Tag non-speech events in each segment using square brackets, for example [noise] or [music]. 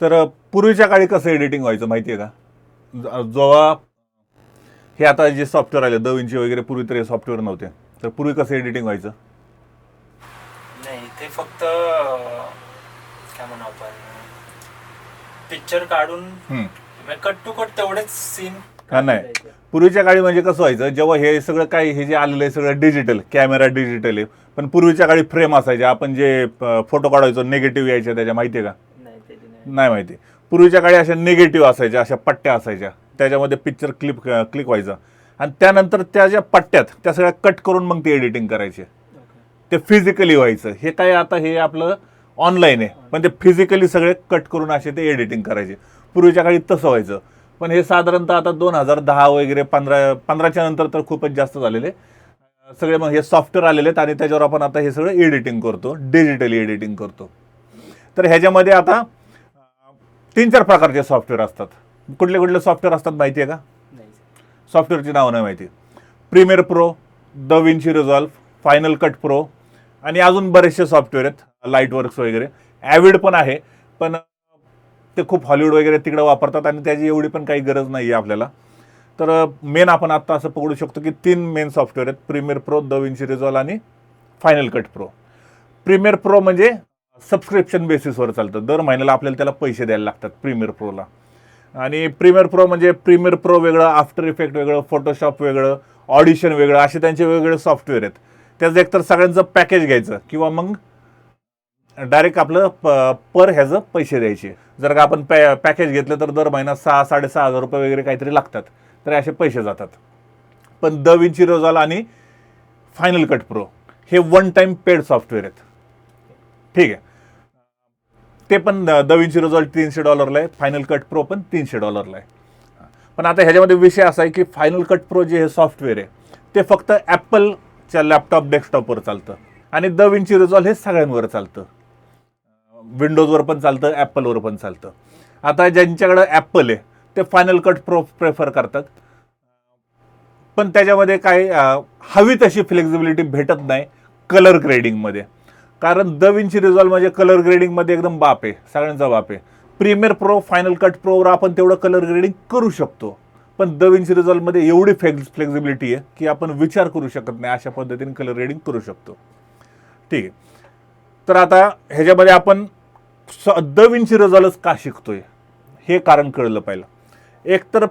तर पूर्वीच्या काळी कसं एडिटिंग व्हायचं माहिती आहे का जेव्हा हे आता जे सॉफ्टवेअर आले द विंची वगैरे पूर्वी तर हे सॉफ्टवेअर नव्हते. तर पूर्वी कसं एडिटिंग व्हायचं? नाही ते फक्त काय म्हणू आपण पिक्चर काढून कट टू कट तेवढेच सीन हा नाही. पूर्वीच्या काळी म्हणजे कसं व्हायचं जेव्हा हे सगळं काय हे जे आलेलं आहे सगळं डिजिटल कॅमेरा डिजिटल आहे. पण पूर्वीच्या काळी फ्रेम असायचे. आपण जे फोटो काढायचो निगेटिव्ह यायचे त्याच्या माहिती आहे का? नाही माहिती. पूर्वीच्या काळी अशा निगेटिव्ह असायच्या अशा पट्ट्या असायच्या. त्याच्यामध्ये पिक्चर क्लिप क्लिक व्हायचं. आणि त्यानंतर त्या ज्या पट्ट्यात त्या सगळ्या कट करून मग ते एडिटिंग करायचे. ते फिजिकली व्हायचं. हे काय आता हे आपलं ऑनलाईन आहे. पण ते फिजिकली सगळे कट करून असे ते एडिटिंग करायचे. पूर्वीच्या काळी तसं व्हायचं. पण हे साधारणतः आता दोन हजार दहा वगैरे पंधरा पंधराच्या नंतर तर खूपच जास्त झालेले. सगळे मग हे सॉफ्टवेअर आलेले आहेत आणि त्याच्यावर आपण आता हे सगळं एडिटिंग करतो. डिजिटली एडिटिंग करतो. तर ह्याच्यामध्ये आता तीन चार प्रकारचे सॉफ्टवेअर असतात. कुठले कुठले सॉफ्टवेअर असतात माहिती आहे का? नाही. सॉफ्टवेअरची नावं नाही माहिती. Premiere Pro Da Vinci Resolve Final Cut Pro आणि अजून बरेचसे सॉफ्टवेअर आहेत लाइट वर्क्स वगैरे. ॲविड पण आहे पण ते खूप हॉलिवूड वगैरे तिकडं वापरतात आणि त्याची एवढी पण काही गरज नाही आहे आपल्याला. तर मेन आपण आत्ता असं पकडू शकतो की तीन मेन सॉफ्टवेअर आहेत Premiere Pro Da Vinci Resolve आणि Final Cut Pro Premiere Pro म्हणजे सबस्क्रिप्शन बेसिसवर चालतं. दर महिन्याला आपल्याला त्याला पैसे द्यायला लागतात प्रीमियर प्रोला आणि प्रीमियर प्रो म्हणजे प्रीमियर प्रो वेगळं आफ्टर इफेक्ट वेगळं फोटोशॉप वेगळं ऑडिशन वेगळं असे त्यांचे वेगवेगळे सॉफ्टवेअर आहेत. त्याचं एकतर सगळ्यांचं पॅकेज घ्यायचं किंवा मग डायरेक्ट आपलं प पर ह्याचं पैसे द्यायचे. जर का आपण पॅ पॅकेज घेतलं तर दर महिना सहा साडेसहा हजार रुपये वगैरे काहीतरी लागतात. तर असे पैसे जातात. पण द विंची रोजाल आणि फायनल कट प्रो हे वन टाईम पेड सॉफ्टवेअर आहेत. ठीक आहे. ते पण द विंची रिझॉल्ट तीनशे डॉलरला आहे फायनल कट प्रो पण तीनशे डॉलरला आहे. पण आता ह्याच्यामध्ये विषय असा आहे की फायनल कट प्रो जे हे सॉफ्टवेअर आहे ते फक्त ॲपलच्या लॅपटॉप डेस्कटॉपवर चालतं आणि द विंची रिझॉल्व हे सगळ्यांवर चालतं. विंडोजवर पण चालतं ॲपलवर पण चालतं. आता ज्यांच्याकडं ॲपल आहे ते फायनल कट प्रो प्रेफर करतात. पण त्याच्यामध्ये काय हवी तशी फ्लेक्झिबिलिटी भेटत नाही कलर ग्रेडिंगमध्ये. कारण द विंची रिझॉल्व म्हणजे कलर ग्रेडिंगमध्ये एकदम बाप आहे सगळ्यांचा बाप. आहे प्रीमियर प्रो फायनल कट प्रोवर आपण तेवढं कलर ग्रेडिंग करू शकतो. पण द विंची रिझॉल्वमध्ये एवढी फ्लेक्स फ्लेक्झिबिलिटी आहे की आपण विचार करू शकत नाही अशा पद्धतीने कलर ग्रेडिंग करू शकतो. ठीक आहे. तर आता ह्याच्यामध्ये आपण स- द विंची रिझॉल्वच का शिकतोय? हे कारण कळलं पहिलं. एक तर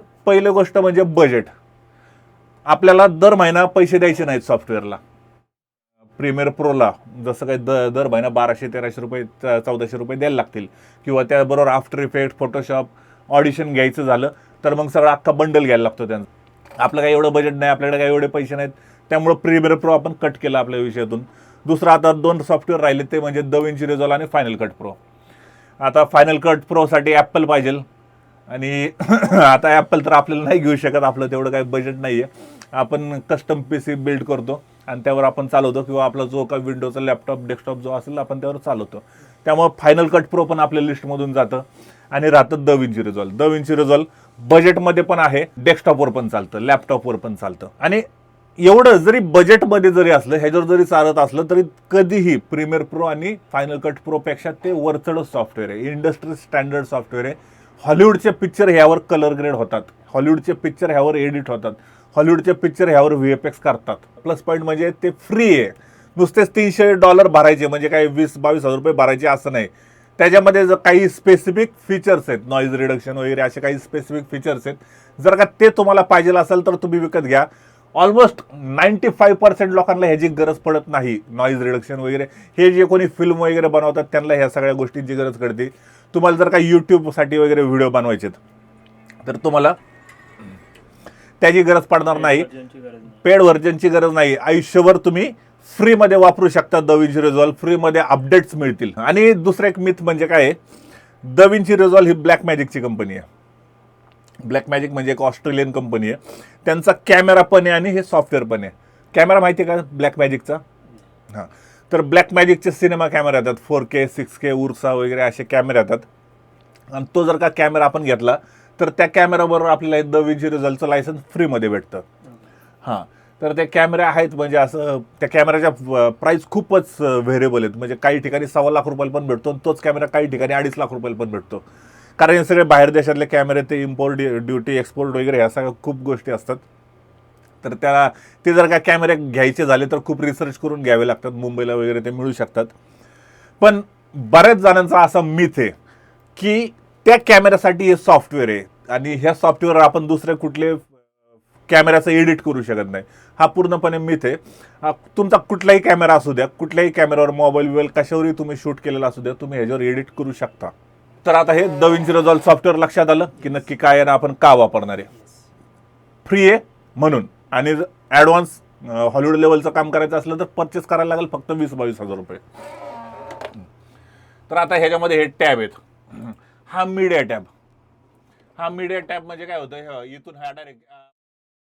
गोष्ट म्हणजे बजेट आपल्याला दर महिना पैसे द्यायचे नाहीत सॉफ्टवेअरला प्रीमियर प्रोला जसं काही द दर महिना बाराशे तेराशे रुपये च- चौदाशे रुपये द्यायला लागतील. किंवा त्याबरोबर आफ्टर इफेक्ट फोटोशॉप ऑडिशन घ्यायचं झालं तर मग सगळा अख्खा बंडल घ्यायला लागतो त्यांचं. आपलं काही एवढं बजेट नाही आपल्याकडे काही एवढे पैसे नाहीत. त्यामुळं प्रीमियर प्रो आपण कट केला आपल्या विषयातून. दुसरं आता दोन सॉफ्टवेअर राहिले ते म्हणजे द विंची रिझॉल्व आणि फायनल कट प्रो आता फायनल कट प्रोसाठी ॲपल पाहिजे. आणि [coughs] आता ॲपल तर आपल्याला नाही घेऊ शकत आपलं तेवढं काही बजेट नाही आहे आपण कस्टम पी सी बिल्ड करतो. आणि त्यावर आपण चालवतो किंवा आपला जो काही विंडोचा लॅपटॉप डेस्कटॉप जो असेल आपण त्यावर चालवतो. त्यामुळे फायनल कट प्रो पण आपल्या लिस्टमधून जातं. आणि राहतं Da Vinci Resolve Da Vinci Resolve बजेटमध्ये पण आहे डेस्कटॉपवर पण चालतं लॅपटॉपवर पण चालतं. आणि एवढं जरी बजेटमध्ये जरी असलं ह्याच्यावर जरी चालत असलं तरी कधीही प्रीमियर प्रो आणि फायनल कट प्रोपेक्षा ते वरचढच सॉफ्टवेअर आहे. इंडस्ट्री स्टँडर्ड सॉफ्टवेअर आहे. हॉलिवूडचे पिक्चर ह्यावर कलर ग्रेड होतात. हॉलिवूडचे पिक्चर ह्यावर एडिट होतात. हॉलिवूडचे पिक्चर ह्यावर व्ही एफ एक्स करतात. प्लस पॉईंट म्हणजे ते फ्री आहे. नुसतेच तीनशे डॉलर भरायचे म्हणजे काही वीस बावीस हजार रुपये भरायचे असं नाही. त्याच्यामध्ये जर काही स्पेसिफिक फीचर्स आहेत नॉईज रिडक्शन वगैरे असे काही स्पेसिफिक फीचर्स आहेत जर का ते तुम्हाला पाहिजे असेल तर तुम्ही विकत घ्या. ऑलमोस्ट नाईन्टी फाईव्ह पर्सेंट लोकांना ह्याची गरज पडत नाही. नॉईज रिडक्शन वगैरे. हे जे कोणी फिल्म वगैरे बनवतात त्यांना ह्या सगळ्या गोष्टींची गरज पडते तुम्हाला जर का यूट्यूबसाठी वगैरे व्हिडिओ बनवायचे तर तुम्हाला त्याची गरज पडणार नाही. पेड व्हर्जनची गरज नाही. आयुष्यभर तुम्ही फ्रीमध्ये वापरू शकता द विंची रिझॉल्व फ्रीमध्ये अपडेट्स मिळतील. आणि दुसरं एक मिथ म्हणजे काय आहे? द विंची रिझॉल्व ही ब्लॅक मॅजिकची कंपनी आहे. ब्लॅक मॅजिक म्हणजे एक ऑस्ट्रेलियन कंपनी आहे. त्यांचा कॅमेरा पण आहे आणि हे सॉफ्टवेअर पण आहे. कॅमेरा माहिती आहे का ब्लॅक मॅजिकचा हां. तर ब्लॅक मॅजिकचे सिनेमा कॅमेरा येतात. Four K six K Ursa वगैरे असे कॅमेरे येतात. आणि तो जर का कॅमेरा आपण घेतला तर त्या कॅमेराबरोबर आपल्याला द विजी रिझल्टचं लायसन्स फ्रीमध्ये भेटतं. हां. तर ते कॅमेरे आहेत म्हणजे असं त्या कॅमेऱ्याच्या प्राईस खूपच व्हेरिएबल आहेत. म्हणजे काही ठिकाणी सव्वा लाख रुपयाला पण भेटतो आणि तोच कॅमेरा काही ठिकाणी अडीच लाख रुपयाला पण भेटतो. कारण हे सगळे बाहेर देशातले कॅमेरे ते इम्पोर्ट ड्युटी एक्सपोर्ट वगैरे ह्या सगळ्या खूप गोष्टी असतात. तर त्याला ते जर का कॅमेरे घ्यायचे झाले तर खूप रिसर्च करून घ्यावे लागतात. मुंबईला वगैरे ते मिळू शकतात. पण बऱ्याच जणांचा असा मिथ आहे की त्या कॅमेऱ्यासाठी हे सॉफ्टवेअर आहे आणि ह्या सॉफ्टवेअर आपण दुसरे कुठले कॅमेऱ्याचं एडिट करू शकत नाही. हा पूर्णपणे मिथ आहे. तुमचा कुठलाही कॅमेरा असू द्या कुठल्याही कॅमेऱ्यावर मोबाईल बिबाईल कशावरही तुम्ही शूट केलेला असू द्या तुम्ही ह्याच्यावर एडिट करू शकता. तर आता हे दविंची रिझॉल्व सॉफ्टवेअर लक्षात आलं की नक्की काय आहे आपण का वापरणार आहे. फ्री आहे म्हणून. आणि ॲडव्हान्स हॉलिवूड लेवलचं काम करायचं असलं तर परचेस करायला लागेल फक्त वीस बावीस हजार रुपये. तर आता ह्याच्यामध्ये हे टॅब आहेत. हा मीडिया टॅब. हा मीडिया टॅब म्हणजे काय होतं? इथून हा डायरेक्ट